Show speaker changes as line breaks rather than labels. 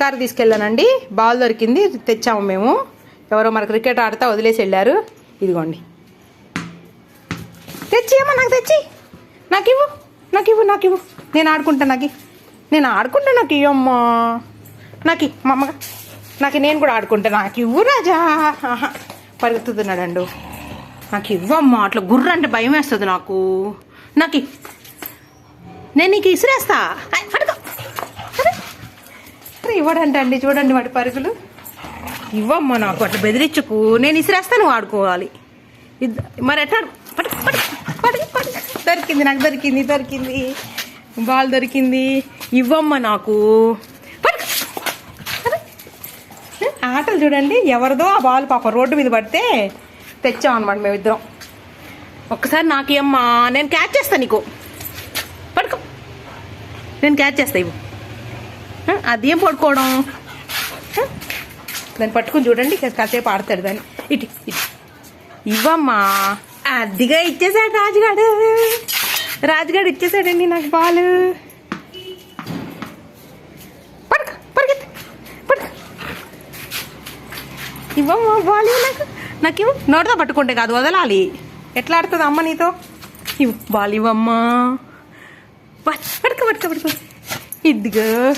Car తీసుకెళ్ళానండి. Ball దొరికింది తెచ్చాము మేము. ఎవరో మన క్రికెట్ ఆడుతా వదిలేసి వెళ్ళారు. ఇదిగోండి. తెచ్చి ఏమో నాకు తెచ్చి. నాకు ఇవ్వు నాకు ఇవ్వు నాకు ఇవ్వు. నేను ఆడుకుంటా నాకు నేను ఆడుకుంటా నాకు ఇవ్వమ్మా నాకు మా అమ్మగా. నాకు నేను కూడా ఆడుకుంటా. నాకు ఇవ్వు రాజా. ఆహా, నాకు ఇవ్వమ్మా అట్లా గుర్ర అంటే భయం వేస్తుంది నాకు. నాకు నేను నీకు ఇసిరేస్తా. ఇవ్వడంట అండి చూడండి వాటి పరుగులు. ఇవ్వమ్మా నాకు అట్లా బెదిరించుకు. నేను ఇసిరేస్తాను ఆడుకోవాలి. ఇద్ద- మరి ఎట్లా? దొరికింది నాకు దొరికింది దొరికింది. బాల్ దొరికింది. ఇవ్వమ్మా నాకు. ఆటలు చూడండి ఎవరిదో ఆ బాల్ పాప రోడ్డు మీద పడితే తెచ్చాం అనమాట మేమిద్దరం. ఒక్కసారి నాకు ఇమ్మా నేను క్యాచ్ చేస్తాను నీకు. పడుకో నేను క్యాచ్ చేస్తా ఇవ్వు. అదేం పడుకోవడం దాన్ని పట్టుకుని చూడండి కాసేపు ఆడతాడు దాన్ని. ఇటు ఇటు. ఇవ్వమ్మా. అదిగా ఇచ్చేసాడు రాజుగాడు. రాజుగాడు ఇచ్చేసాడండి నాకు బాలు పడక పడక పడక. ఇవ్వమ్మా బాల్ నాకు. నాకు ఇవ్వు నోటితో పట్టుకుంటే కాదు వదలాలి. ఎట్లా ఆడుతుంది అమ్మ నీతో? ఇవ్వు బాల్ ఇవ్వమ్మా. పడక పడక పడక. ఇదిగో.